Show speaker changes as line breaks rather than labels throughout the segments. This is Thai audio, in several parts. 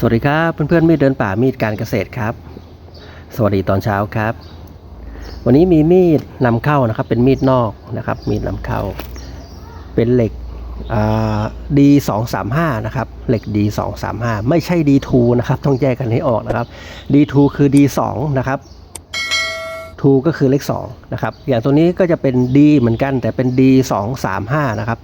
สวัสดีครับเพื่อนๆมีดเดินป่ามีดการเกษตรครับ สวัสดีตอนเช้าครับ วันนี้มีมีดนำเข้านะครับ เป็นมีดนอกนะครับ มีดนำเข้า เป็นเหล็กดีสองสามห้านะครับเหล็กดีสองสามห้าไม่ใช่ดีทูนะครับ ต้องแยกกันให้ออกนะครับดีทูคือดีสองนะครับ ทูก็คือเลขสองนะครับอย่างตัวนี้ก็จะเป็นดีเหมือนกันแต่เป็นดีสองสามห้านะครับ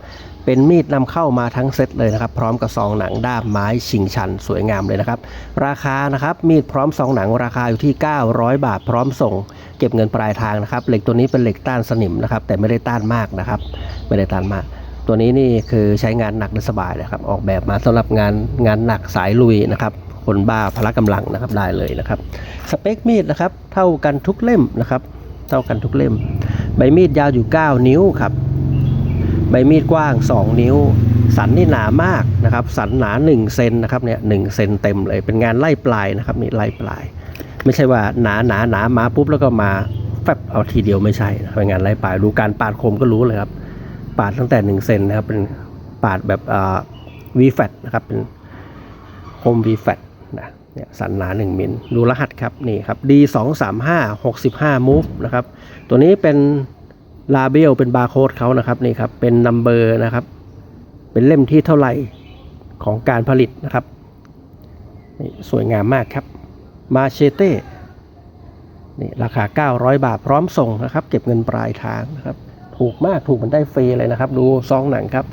เป็นมีดนำเข้ามาทั้งเซตเลยนะครับ พร้อมกับซองหนังด้ามไม้ชิงชันสวยงามเลยนะครับ ราคานะครับมีดพร้อมซองหนังราคาอยู่ที่ 900 บาท พร้อมส่ง เก็บเงินปลายทางนะครับ เหล็กตัวนี้เป็นเหล็กต้านสนิมนะครับ แต่ไม่ได้ต้านมากนะครับ ไม่ได้ต้านมาก ตัวนี้นี่คือใช้งานหนักได้สบายนะครับ ออกแบบมาสำหรับงานงานหนักสายลุยนะครับ คนบ้าพละกำลังนะครับได้เลยนะครับ สเปคมีดนะครับเท่ากันทุกเล่มนะครับ เท่ากันทุกเล่ม ใบมีดยาวอยู่ 9 นิ้วครับ ใบมีดกว้าง 2 นิ้ว สันนี่หนามากนะครับ สันหนา1เซนนะครับเนี่ยหเซนเต็มเลย เป็นงานไล่ปลายนะครับนี่ไล่ปลาย ไม่ใช่ว่าหนาหนาหนามาปุ๊บแล้วก็มาแฟบเอาทีเดียวไม่ใช่นะเป็นงานไล่ปลายดูการปาดคมก็รู้เลยครับ ปาดตั้งแต่1เซนนะครับเป็นปาดแบบวีแฟตนะครับเป็นคมวีแฟต นะเนี่ยสันหนา 1 มิลดูรหัสครับนี่ครับ D 2 3 5 65 move นะครับตัวนี้เป็นลาเบลเป็นบาร์โค้ดเขานะครับนี่ครับเป็นนัมเบอร์นะครับเป็นเล่มที่เท่าไหร่ของการผลิตนะครับนี่สวยงามมากครับมาเชเต้นี่ราคา 900 บาทพร้อมส่งนะครับ เก็บเงินปลายทางนะครับ ถูกมากถูกเหมันได้ฟรีเลยนะครับ ดูซองหนังครับ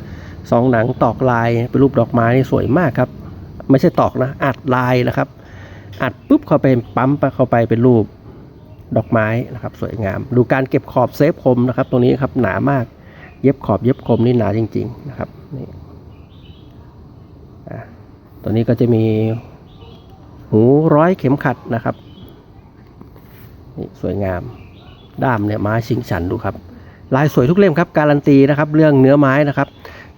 ซองหนังตอกลายเป็นรูปดอกไม้นี่สวยมากครับ ไม่ใช่ตอกนะ อัดลายนะครับ อัดปุ๊บเข้าไปปั๊มเข้าไปเป็นรูปดอกไม้นะครับสวยงาม ดูการเก็บขอบเซฟคมนะครับ ตรงนี้ครับหนามาก เย็บขอบเย็บคมนี่หนาจริง ๆ นะครับนี่ตัวนี้ก็จะมีหูร้อยเข็มขัดนะครับนี่สวยงาม ด้ามเนี่ยไม้ชิงฉันดูครับ ลายสวยทุกเล่มครับการันตีนะครับ เรื่องเนื้อไม้นะครับ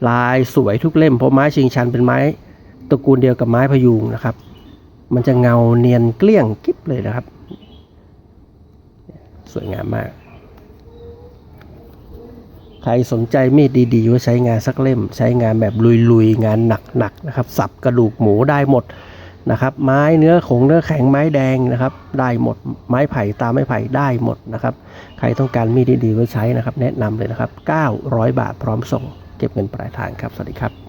ลายสวยทุกเล่มเพราะไม้ชิงชันเป็นไม้ ตระกูลเดียวกับไม้พยุงนะครับ มันจะเงาเนียนเกลี้ยงกิ๊บเลยนะครับ สวยงามมาก ใครสนใจมีดดีๆว่าใช้งานสักเล่ม ใช้งานแบบลุยๆ งานหนักๆนะครับ สับกระดูกหมูได้หมดนะครับ ไม้เนื้อขงเนื้อแข็งไม้แดงนะครับ ได้หมดไม้ไผ่ตาไม้ไผ่ได้หมดนะครับ ใครต้องการมีดดีๆไว้ใช้นะครับ แนะนำเลยนะครับ 900 บาทพร้อมส่ง เก็บเงินปลายทางครับ สวัสดีครับ